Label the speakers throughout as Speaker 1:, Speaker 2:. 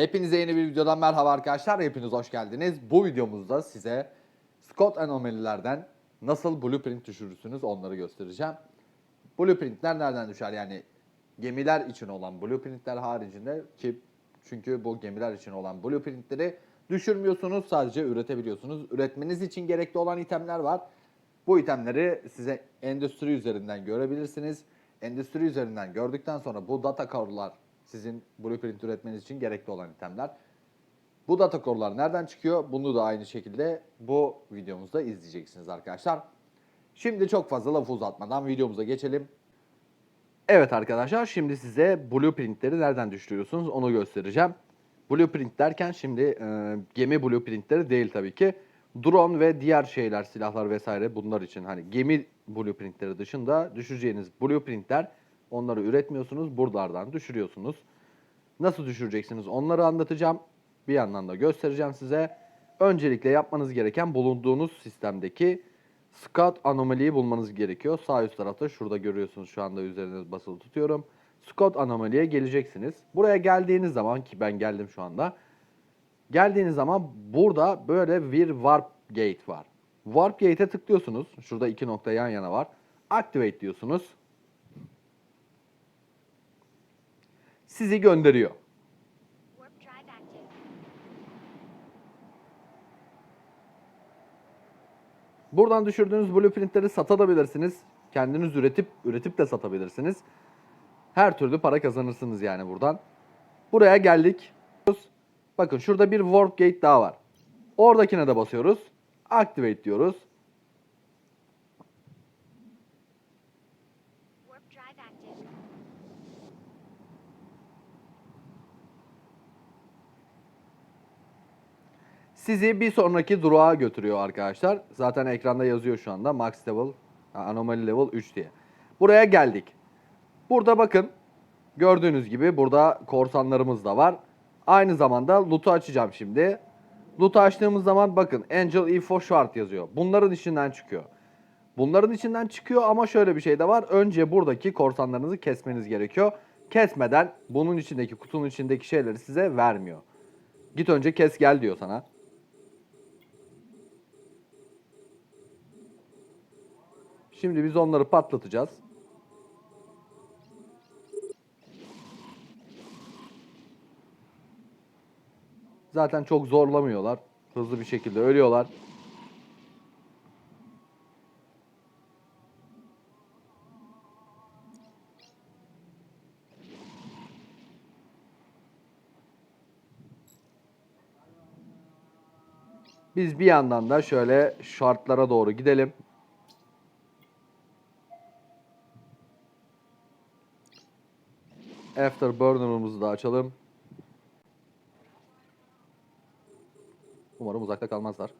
Speaker 1: Hepinize yeni bir videodan merhaba arkadaşlar. Hepiniz hoş geldiniz. Bu videomuzda size Scott anomalilerden nasıl blueprint düşürürsünüz onları göstereceğim. Blueprintler nereden düşer? Yani gemiler için olan blueprintler haricinde ki çünkü bu gemiler için olan blueprintleri düşürmüyorsunuz. Sadece üretebiliyorsunuz. Üretmeniz için gerekli olan itemler var. Bu itemleri size endüstri üzerinden görebilirsiniz. Endüstri üzerinden gördükten sonra bu data core'lar sizin blueprint üretmeniz için gerekli olan itemler. Bu data core'lar nereden çıkıyor? Bunu da aynı şekilde bu videomuzda izleyeceksiniz arkadaşlar. Şimdi çok fazla lafı uzatmadan videomuza geçelim. Evet arkadaşlar şimdi size blueprintleri nereden düşürüyorsunuz onu göstereceğim. Blueprint derken şimdi e, gemi blueprintleri değil tabii ki. Drone ve diğer şeyler, silahlar vesaire bunlar için hani gemi blueprintleri dışında düşüreceğiniz blueprintler onları üretmiyorsunuz. Buralardan düşürüyorsunuz. Nasıl düşüreceksiniz onları anlatacağım. Bir yandan da göstereceğim size. Öncelikle yapmanız gereken bulunduğunuz sistemdeki Scout anomaliyi bulmanız gerekiyor. Sağ üst tarafta şurada görüyorsunuz şu anda üzerine basılı tutuyorum. Scout anomaliye geleceksiniz. Buraya geldiğiniz zaman ki ben geldim şu anda. Geldiğiniz zaman burada böyle bir warp gate var. Warp gate'e tıklıyorsunuz. Şurada iki nokta yan yana var. Activate diyorsunuz. Sizi gönderiyor. Buradan düşürdüğünüz blueprintleri satabilirsiniz. Kendiniz üretip üretip de satabilirsiniz. Her türlü para kazanırsınız yani buradan. Buraya geldik. Bakın şurada bir warp gate daha var. Oradakine de basıyoruz. Activate diyoruz. Sizi bir sonraki durağa götürüyor arkadaşlar. Zaten ekranda yazıyor şu anda max level, anomaly level 3 diye. Buraya geldik. Burada bakın gördüğünüz gibi burada korsanlarımız da var. Aynı zamanda loot'u açacağım şimdi. Loot'u açtığımız zaman bakın Angel Info Short yazıyor. Bunların içinden çıkıyor. Bunların içinden çıkıyor ama şöyle bir şey de var. Önce buradaki korsanlarınızı kesmeniz gerekiyor. Kesmeden bunun içindeki kutunun içindeki şeyleri size vermiyor. Git önce kes gel diyor sana. Şimdi biz onları patlatacağız. Zaten çok zorlamıyorlar. Hızlı bir şekilde ölüyorlar. Biz bir yandan da şöyle şartlara doğru gidelim. Afterburner'ımızı da açalım. Umarım uzakta kalmazlar.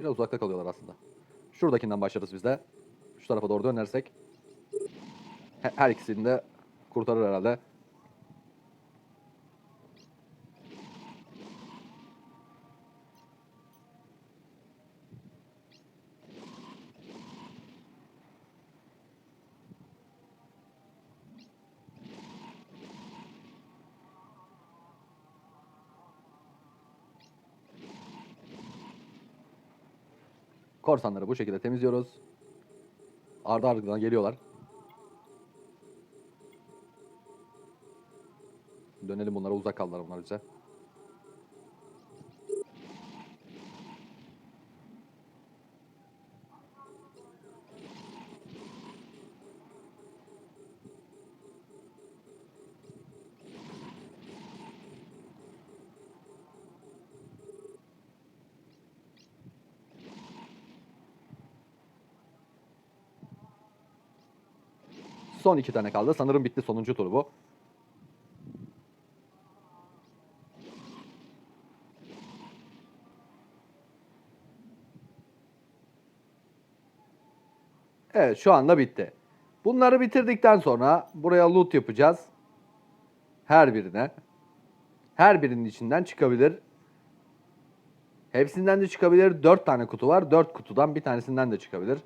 Speaker 1: Biraz uzakta kalıyorlar aslında. Şuradakinden başlarız biz de. Şu tarafa doğru dönersek. he- Her ikisini de kurtarır herhalde. Korsanları bu şekilde temizliyoruz. Ardı ardına geliyorlar. Dönelim bunlara uzak kaldılar bunlar bize. Son iki tane kaldı. Sanırım bitti sonuncu tur bu. Evet şu anda bitti. Bunları bitirdikten sonra buraya loot yapacağız. Her birine. Her birinin içinden çıkabilir. Hepsinden de çıkabilir. 4 tane kutu var. 4 kutudan bir tanesinden de çıkabilir.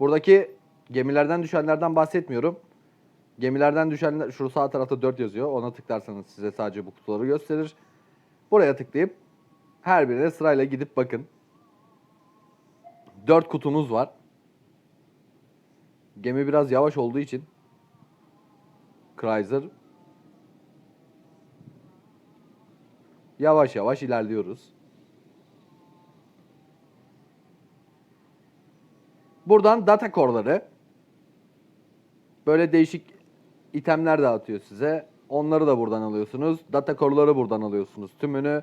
Speaker 1: Buradaki gemilerden düşenlerden bahsetmiyorum. Gemilerden düşenler şu sağ tarafta 4 yazıyor. Ona tıklarsanız size sadece bu kutuları gösterir. Buraya tıklayıp her birine sırayla gidip bakın. 4 kutumuz var. Gemi biraz yavaş olduğu için Chrysler yavaş yavaş ilerliyoruz. Buradan data core'ları böyle değişik itemler dağıtıyor size. Onları da buradan alıyorsunuz. Data core'ları buradan alıyorsunuz. Tümünü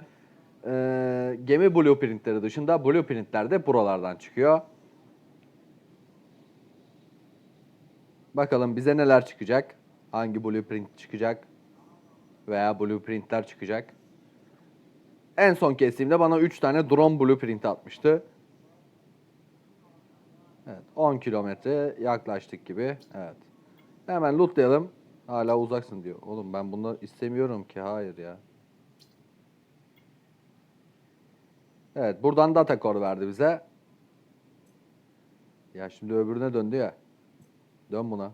Speaker 1: Ee, gemi blueprintleri dışında blueprintler de buralardan çıkıyor. Bakalım bize neler çıkacak? Hangi blueprint çıkacak? Veya blueprintler çıkacak? En son kestiğimde bana 3 tane drone blueprint atmıştı. Evet, 10 kilometre yaklaştık gibi. Evet. Hemen lootlayalım. Hala uzaksın diyor. Oğlum ben bunu istemiyorum ki. Hayır ya. Evet, buradan data core verdi bize. Ya şimdi öbürüne döndü ya. Dön buna.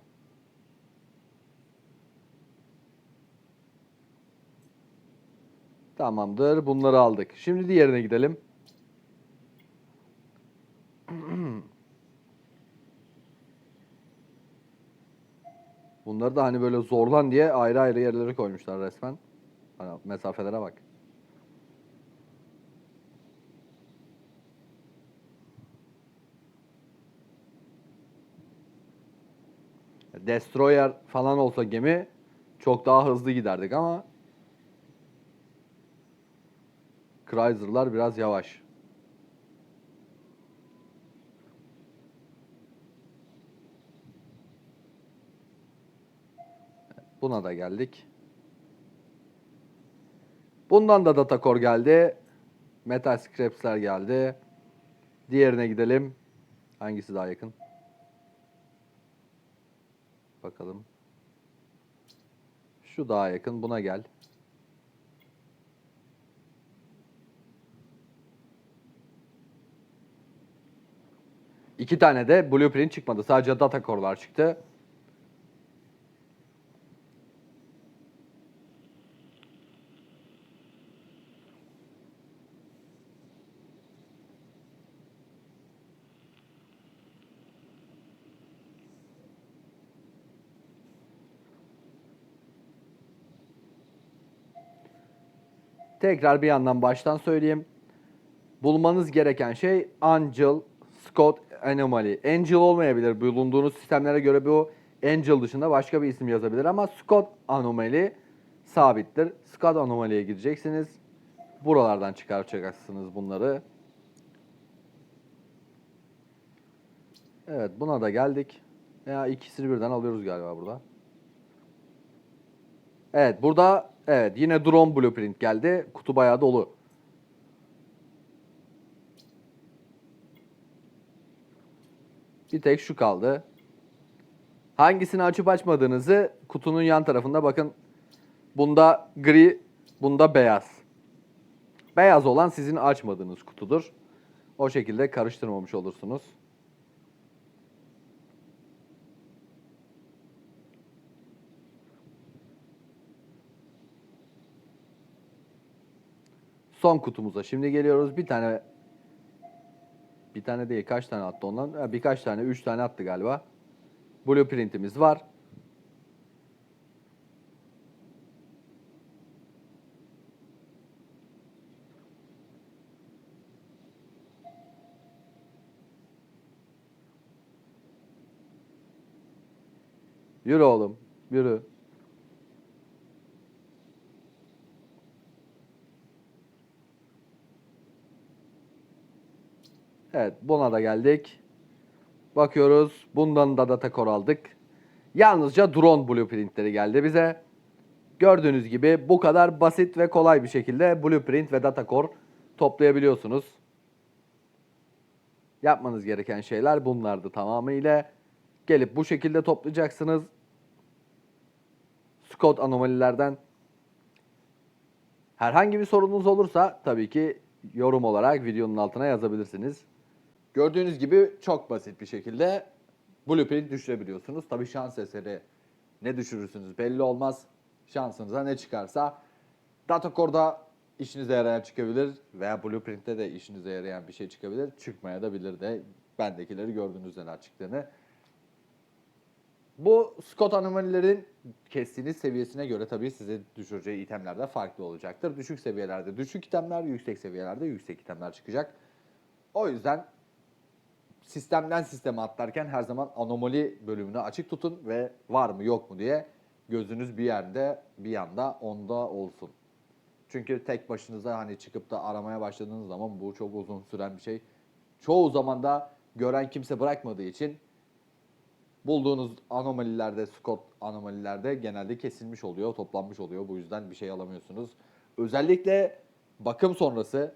Speaker 1: Tamamdır. Bunları aldık. Şimdi diğerine gidelim. Bunları da hani böyle zorlan diye ayrı ayrı yerlere koymuşlar resmen. Hani mesafelere bak. Destroyer falan olsa gemi çok daha hızlı giderdik ama Chrysler'lar biraz yavaş. Buna da geldik. Bundan da data geldi. Metal scraps'ler geldi. Diğerine gidelim. Hangisi daha yakın? Bakalım. Şu daha yakın. Buna gel. İki tane de blueprint çıkmadı. Sadece data core'lar çıktı. Tekrar bir yandan baştan söyleyeyim. Bulmanız gereken şey Angel, Scott Anomaly. Angel olmayabilir. Bulunduğunuz sistemlere göre bu Angel dışında başka bir isim yazabilir ama Scott Anomaly sabittir. Scott Anomaly'ye gideceksiniz. Buralardan çıkaracaksınız bunları. Evet buna da geldik. Ya ikisini birden alıyoruz galiba burada. Evet burada evet yine drone blueprint geldi. Kutu bayağı dolu. Bir tek şu kaldı. Hangisini açıp açmadığınızı kutunun yan tarafında bakın. Bunda gri, bunda beyaz. Beyaz olan sizin açmadığınız kutudur. O şekilde karıştırmamış olursunuz. Son kutumuza şimdi geliyoruz. Bir tane bir tane değil kaç tane attı ondan? Ha, birkaç tane, üç tane attı galiba. Blueprint'imiz var. Yürü oğlum, yürü. Evet buna da geldik. Bakıyoruz. Bundan da data core aldık. Yalnızca drone blueprintleri geldi bize. Gördüğünüz gibi bu kadar basit ve kolay bir şekilde blueprint ve data core toplayabiliyorsunuz. Yapmanız gereken şeyler bunlardı tamamıyla. Gelip bu şekilde toplayacaksınız. Scott anomalilerden herhangi bir sorunuz olursa tabii ki yorum olarak videonun altına yazabilirsiniz. Gördüğünüz gibi çok basit bir şekilde blueprint düşürebiliyorsunuz. Tabii şans eseri ne düşürürsünüz belli olmaz. Şansınıza ne çıkarsa. Datacore'da işinize yarayan çıkabilir veya Blueprint'te de işinize yarayan bir şey çıkabilir. Çıkmaya da bilir de bendekileri gördünüz neler çıktığını. Bu Scott anomalilerin kestiğiniz seviyesine göre tabii size düşüreceği itemler de farklı olacaktır. Düşük seviyelerde düşük itemler, yüksek seviyelerde yüksek itemler çıkacak. O yüzden sistemden sisteme atlarken her zaman anomali bölümünü açık tutun ve var mı yok mu diye gözünüz bir yerde bir yanda onda olsun. Çünkü tek başınıza hani çıkıp da aramaya başladığınız zaman bu çok uzun süren bir şey. Çoğu zaman da gören kimse bırakmadığı için bulduğunuz anomalilerde, Scott anomalilerde genelde kesilmiş oluyor, toplanmış oluyor. Bu yüzden bir şey alamıyorsunuz. Özellikle bakım sonrası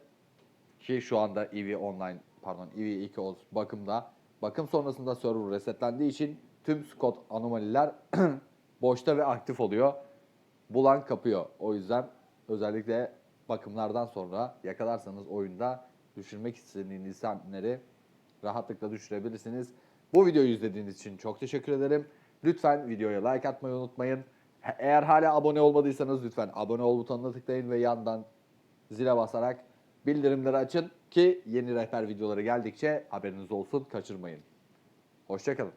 Speaker 1: ki şu anda EV Online, pardon 2 olsun bakımda. Bakım sonrasında server resetlendiği için tüm Scott anomaliler boşta ve aktif oluyor. Bulan kapıyor. O yüzden özellikle bakımlardan sonra yakalarsanız oyunda düşürmek istediğiniz itemleri rahatlıkla düşürebilirsiniz. Bu videoyu izlediğiniz için çok teşekkür ederim. Lütfen videoya like atmayı unutmayın. Eğer hala abone olmadıysanız lütfen abone ol butonuna tıklayın ve yandan zile basarak bildirimleri açın ki yeni rehber videoları geldikçe haberiniz olsun kaçırmayın. Hoşçakalın.